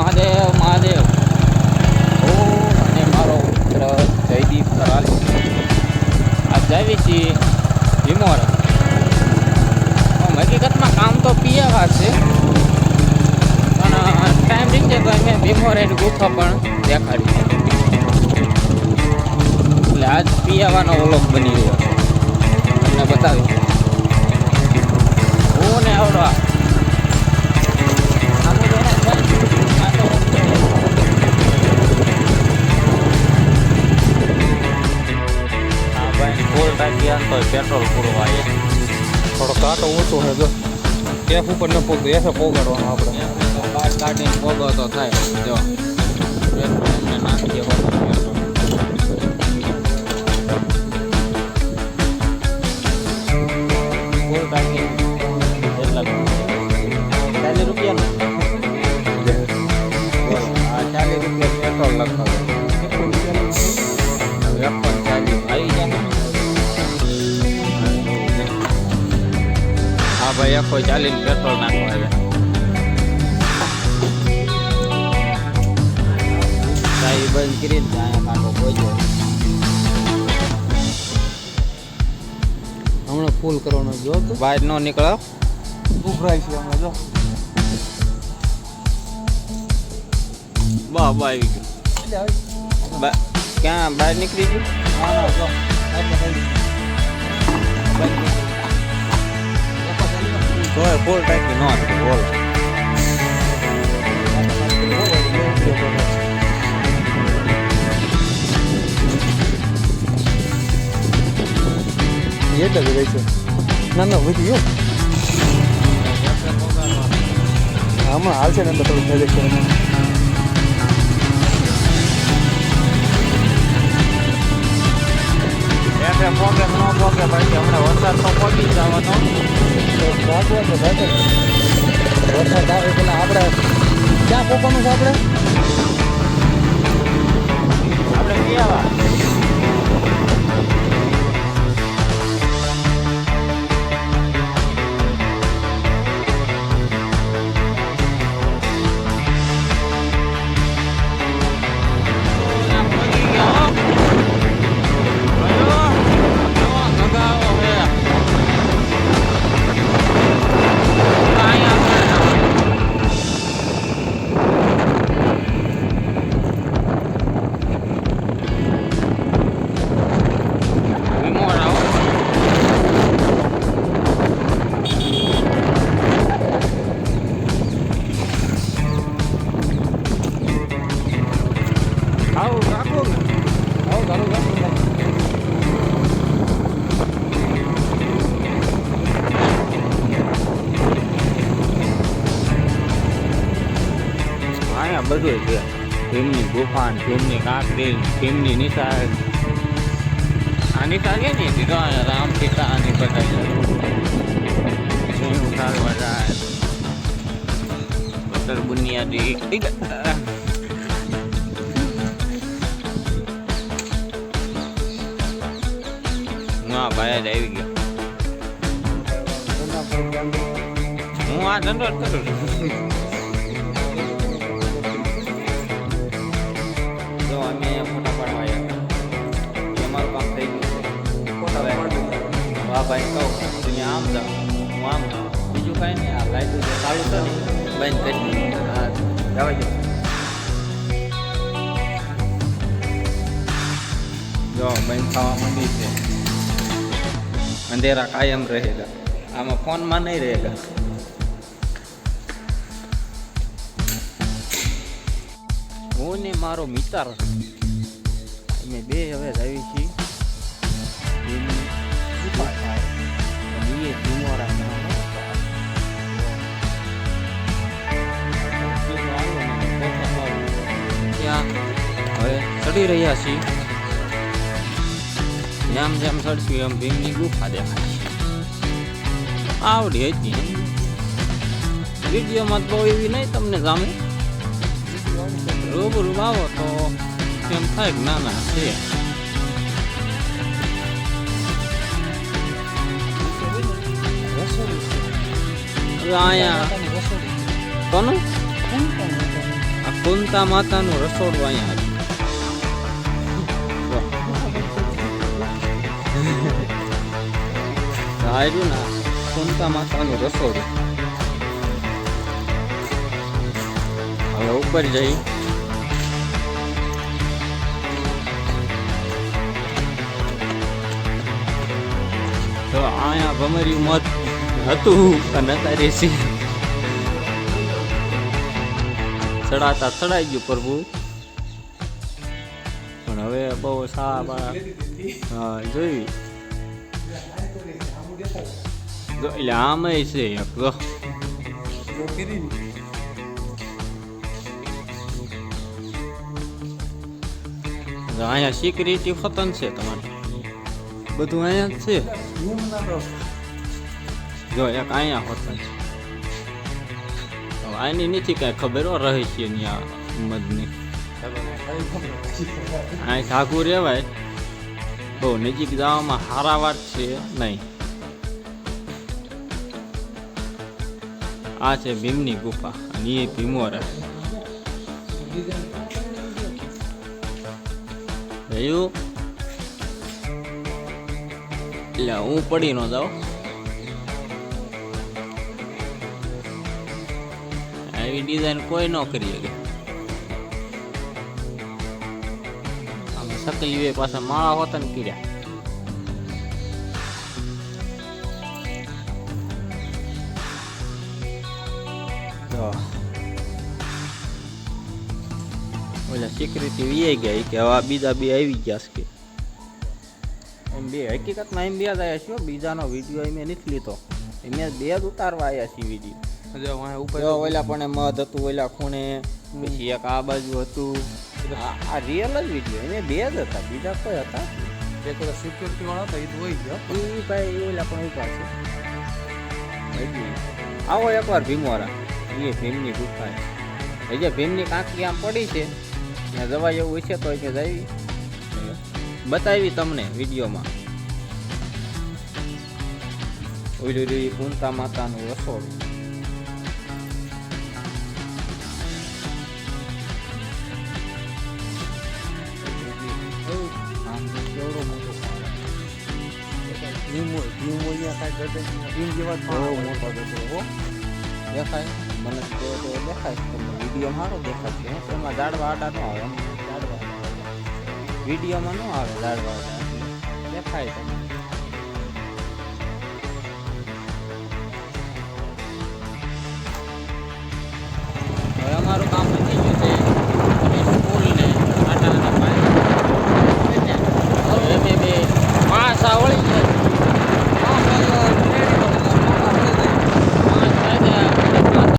મહાદેવ મહાદેવ. ઓ, અને મારો મિત્ર જયદીપ કરાલી આ જાવી છીએ આમ હકીકતમાં કામ તો પિયાવા છે. પણ ટાઈમ રીતે તો અમે ભીમોરેડ ગુફા પણ દેખાડી એટલે આજ પિયાવાનો ઓલોક બની છે તમને બતાવી. હું ને આવડો તો પેટ્રોલ પૂરું આવે થોડો કાંટો ઊંચો છે તો એફ ઉપર ન પોગતું એફ પોગાડવાનો આપણે. બાર કાઢીને પોગો તો થાય જો. પેટ્રોલ નાખી દેવાનું ચાલીસ રૂપિયા પેટ્રોલ લખાવે ભાઈ આખો ચાલીને પેટ્રોલ નાખવા આવ્યા. બંધ કરીને ત્યાં કાંટો પહોંચ્યો હમણાં ફૂલ કરવાનો જો તો. બહાર નો નીકળો. ઉભરાય છે હમણાં જો. બા બા આવી ગયું. ક્યાં બહાર નીકળી ગયું? એટલે થઈ તોય ફૂલ ટાંકી નો હતી બોલો એટલે જ રહી છે ના ના વધી ગયો હમણાં હાલ છે ને એટલે થોડું થઈ જશે પોકે ન પોકે ભાઈ. હમણાં વરસાદ તો પહોંચી જવાનો. ભાગવા છે ભાઈ વરસાદ આવે પેલા આપણે ક્યાં પોકવાનું છે આપણે? આવો ચાલુ કર અહીંયા બધું છે ભીમની ગુફા ને ભીમની કાંકરી ને ભીમની નિશાળ આ નિશાળ છે ને દીધો અહીંયા રામ સીતા ની બધા સિંહ ઉતારવા જાય બટર બુનિયાદી ના ભાઈ, જ આવી ગયો. હું આ ધંધો જ કરું જો, અમે ફોટા અમારું કામ થઈ હા ભાઈ, કહું, તમે આમ જાઓ, હું આમ જાઉં. બીજું કાંઈ નહીં, આ લાઈટ ચાલુ તો નહીં બંધ કરી હા, જવા જો, બંધ થવા માંડી છે. અંધેરા કાયમ રહેગા. આમાં ફોનમાં નહીં રહેગા. હું ને મારો મિત્ર, અમે બે હવે આવી છીએ. ચડી રહ્યા છીએ. જેમ જેમ ચડશું એમ ભીમની ગુફા દેખાય છે આવડી હતી વિડીયોમાં બહુ એવી નહીં તમને જામે રૂબરૂ આવો તો એમ થાય કે ના ના છે અહીંયા કોનું આ કુંતા માતાનું રસોડું અહીંયા છે રહ્યું ના સોનતા માતાનું રસોડું હવે ઉપર જઈ. તો અહીંયા ભમરી મત હતું અને અત્યારે છે. ચડાતા ચડાઈ ગયું પ્રભુ. પણ હવે બહુ સારા હા જોઈ એટલે આમાંય છે એક જો અહીંયા સિક્યુરિટી ખતમ છે તમારે બધું અહીંયા જ છે જો એક અહીંયા હોતન છે આની નથી કાંઈ ખબર હો રહસ્યની આ ઉંમદની અહીં ઠાકુર રહેવાય બહુ નજીક જવામાં હારા વાત છે નહીં આ છે ભીમની ગુફા અને એ ભીમો રહે જોયું એટલે હું પડી ન જાઉં. આવી ડિઝાઇન કોઈ ન કરી શકે. આમ સકલી પાછા માળા હોતા ને કર્યા તો ઓલા સિક્યુરિટી વી ગયા. કે હવે આ બીજા બે આવી ગયા છે કે. એમ બે. હકીકતમાં એમ બે જ આવ્યા છીએ બીજાનો વીડિયો એમ નથી લીધો. એમ બે જ ઉતારવા આવ્યા છીએ વીડિયો જો ઓલા પણ મધ હતું ઓલા ખૂણે પછી એક આ બાજુ હતું. આ- રિયલ જ વીડિયો એને બે જ હતા. બીજા કોઈ હતા? સિક્યુરિટી વાળા હતા એ હોય ગયો એ ભાઈ ઓલા પણ ઊભા છે. આવો એકવાર ભીમવાળા. એ ભીમની ગુફા હજી ભીમની કાંકરી આમ પડી છે ને જવા હોય છે તો કે જઈ બતાવી તમને વિડીયોમાં. ઓલું કુંતા માતાનું રસોડું. મોટો પાડો. બહુ મોટો ગઢો હો. દેખાય. મને તો દેખાય તમને વીડિયો મારો દેખાય છે. એમાં ઝાડવા આડા ન આવે. ઝાડવા વિડીયોમાં ન આવે આડા. દેખાય તમને.